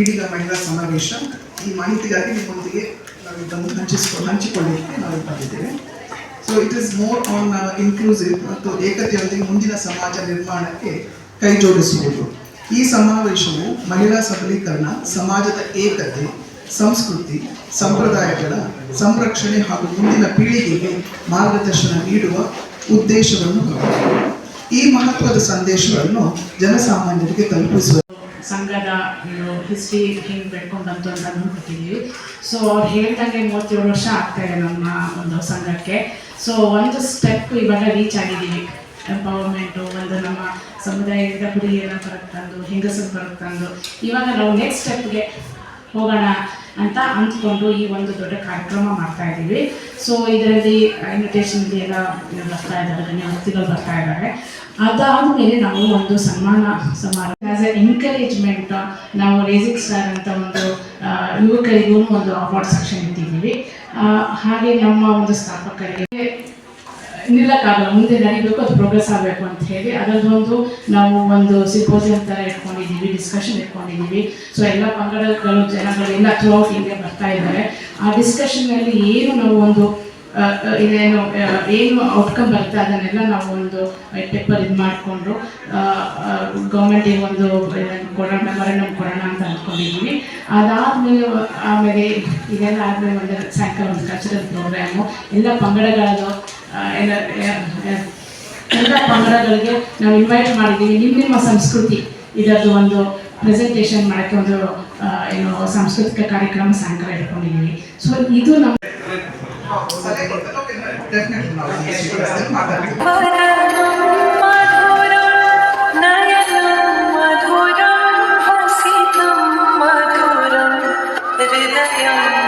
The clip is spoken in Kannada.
ಈಡಿಗ ಮಹಿಳಾ ಸಮಾವೇಶ. ಈ ಮಾಹಿತಿಗಾಗಿ ನಿಮ್ಮೊಂದಿಗೆ ನಾವು ಇದನ್ನು ಹಂಚಿಸ್ಕೊ ಹಂಚಿಕೊಳ್ಳಲಿಕ್ಕೆ ನಾವು ಬಂದಿದ್ದೇವೆ. So it is more on inclusive ಮತ್ತು ಏಕತೆಯೊಂದಿಗೆ ಮುಂದಿನ ಸಮಾಜ ನಿರ್ಮಾಣಕ್ಕೆ ಕೈ ಜೋಡಿಸುವುದು. ಈ ಸಮಾವೇಶವು ಮಹಿಳಾ ಸಬಲೀಕರಣ, ಸಮಾಜದ ಏಕತೆ, ಸಂಸ್ಕೃತಿ, ಸಂಪ್ರದಾಯಗಳ ಸಂರಕ್ಷಣೆ ಹಾಗೂ ಮುಂದಿನ ಪೀಳಿಗೆಗೆ ಮಾರ್ಗದರ್ಶನ ನೀಡುವ ಉದ್ದೇಶವನ್ನು ಹೊಂದಿದೆ. ಈ ಮಹತ್ವದ ಸಂದೇಶವನ್ನು ಜನಸಾಮಾನ್ಯರಿಗೆ ತಲುಪಿಸುವ ಸಂಘದ ಹಿಸ್ಟ್ರಿ ಹಿಂಗೆ ಬೆಳ್ಕೊಂಡು ಬಂತು ಅಂತ ನೋಡ್ಕೊತೀವಿ ಸೊ ಅವ್ರು ಹೇಳ್ದಂಗೆ ಮೂವತ್ತೇಳು ವರ್ಷ ಆಗ್ತಾ ಇದೆ ನಮ್ಮ ಒಂದು ಸಂಘಕ್ಕೆ. ಸೊ ಒಂದು ಸ್ಟೆಪ್ ಇವಾಗ ರೀಚ್ ಆಗಿದ್ದೀವಿ. ಎಂಪವರ್ಮೆಂಟು ಒಂದು ನಮ್ಮ ಸಮುದಾಯದ ಹುಡುಗಿಯನ್ನು ಹೊರಗೆ ತಂದು ಹೆಂಗಸರು ಹೊರಗೆ ಇವಾಗ ನಾವು ನೆಕ್ಸ್ಟ್ ಸ್ಟೆಪ್ಗೆ ಹೋಗೋಣ. ಅಂತ ಅಂದ್ಕೊಂಡು ಈ ಒಂದು ದೊಡ್ಡ ಕಾರ್ಯಕ್ರಮ ಮಾಡ್ತಾ ಇದ್ದೀವಿ. ಸೊ ಇದರಲ್ಲಿ ಇನ್ವಿಟೇಷನ್ ಎಲ್ಲ ಬರ್ತಾ ಇದ್ದಾರೆ ಧನ್ಯವಾದಗಳು ಬರ್ತಾ ಇದ್ದಾರೆ. ಅದಾದ ಮೇಲೆ ನಾವು ಒಂದು ಸನ್ಮಾನ ಸಮಾರಂಭ ಆಸ್ ಎ ಎನ್ಕರೇಜ್ಮೆಂಟ್ ನಾವು ರೇಸಿಕ್ ಸ್ಟಾರ್ ಅಂತ ಒಂದು ಯುವಕರಿಗೂ ಒಂದು ಅವಾರ್ಡ್ ಸೆಕ್ಷನ್ ಇಟ್ಟಿದ್ದೀವಿ. ಹಾಗೆ ನಮ್ಮ ಒಂದು ಸ್ಥಾಪಕರಿಗೆ ನಿಲ್ಲಕ್ಕಾಗಲ್ಲ, ಮುಂದೆ ನಡಿಬೇಕು, ಅದು ಪ್ರೋಗ್ರೆಸ್ ಆಗಬೇಕು ಅಂತ ಹೇಳಿ, ಅದರದ್ದೊಂದು ನಾವು ಒಂದು ಸಿಂಪೋಸಿಯಂ ಥರ ಇಟ್ಕೊಂಡಿದ್ದೀವಿ ಡಿಸ್ಕಷನ್ ಇಟ್ಕೊಂಡಿದ್ದೀವಿ ಸೊ ಎಲ್ಲ ಪಂಗಡಗಳು ಜನಗಳೆಲ್ಲ ಥ್ರೂ ಔಟ್ ಇಂಡಿಯಾ ಬರ್ತಾ ಇದ್ದಾರೆ. ಆ ಡಿಸ್ಕಷನ್ನಲ್ಲಿ ಏನು ನಾವು ಒಂದು ಇದೇನು ಏನು ಔಟ್ಕಮ್ ಬರುತ್ತೆ ಅದನ್ನೆಲ್ಲ ನಾವು ಒಂದು ವೈಟ್ ಪೇಪರ್ ಇದು ಮಾಡಿಕೊಂಡು ಗೌರ್ಮೆಂಟಿಗೆ ಒಂದು ಕೊಡೋಣ ಮೆಮೊರಂಡಮ್ ಕೊಡೋಣ ಅಂತ ಅಂದ್ಕೊಂಡಿದ್ದೀವಿ ಅದಾದಮೇಲೆ, ಆಮೇಲೆ, ಇದೆಲ್ಲ ಆದಮೇಲೆ ಒಂದು ಸಾಯಂಕಾಲ ಒಂದು ಕಲ್ಚರಲ್ ಪ್ರೋಗ್ರಾಮು ಎಲ್ಲ ಪಂಗಡಗಳದು ಎಲ್ಲ ಎಲ್ಲ ಪಂಗಡಗಳಿಗೆ ನಾವು ಇನ್ವೈಟ್ ಮಾಡಿದ್ದೀವಿ ನಿಮ್ಮ ನಿಮ್ಮ ಸಂಸ್ಕೃತಿ. ಇದರದ್ದು ಒಂದು ಪ್ರೆಸೆಂಟೇಷನ್ ಮಾಡೋಕ್ಕೆ ಒಂದು ಏನು ಸಾಂಸ್ಕೃತಿಕ ಕಾರ್ಯಕ್ರಮ ಸಾಯಂಕಾಲ ಇಟ್ಕೊಂಡಿದ್ದೀವಿ ಸೊ ಇದು ನಮ್ಮ ಮಧುರ ಡೆಫಿನೆಟ್ಲಿ